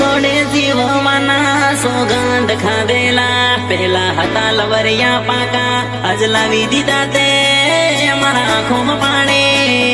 જોડે જીવવાના સોગંધ ખાધેલા. પેલા હતા લવરિયા પાકા. અજ લાવી દીધા તે મારા આંખોમાં પાણી.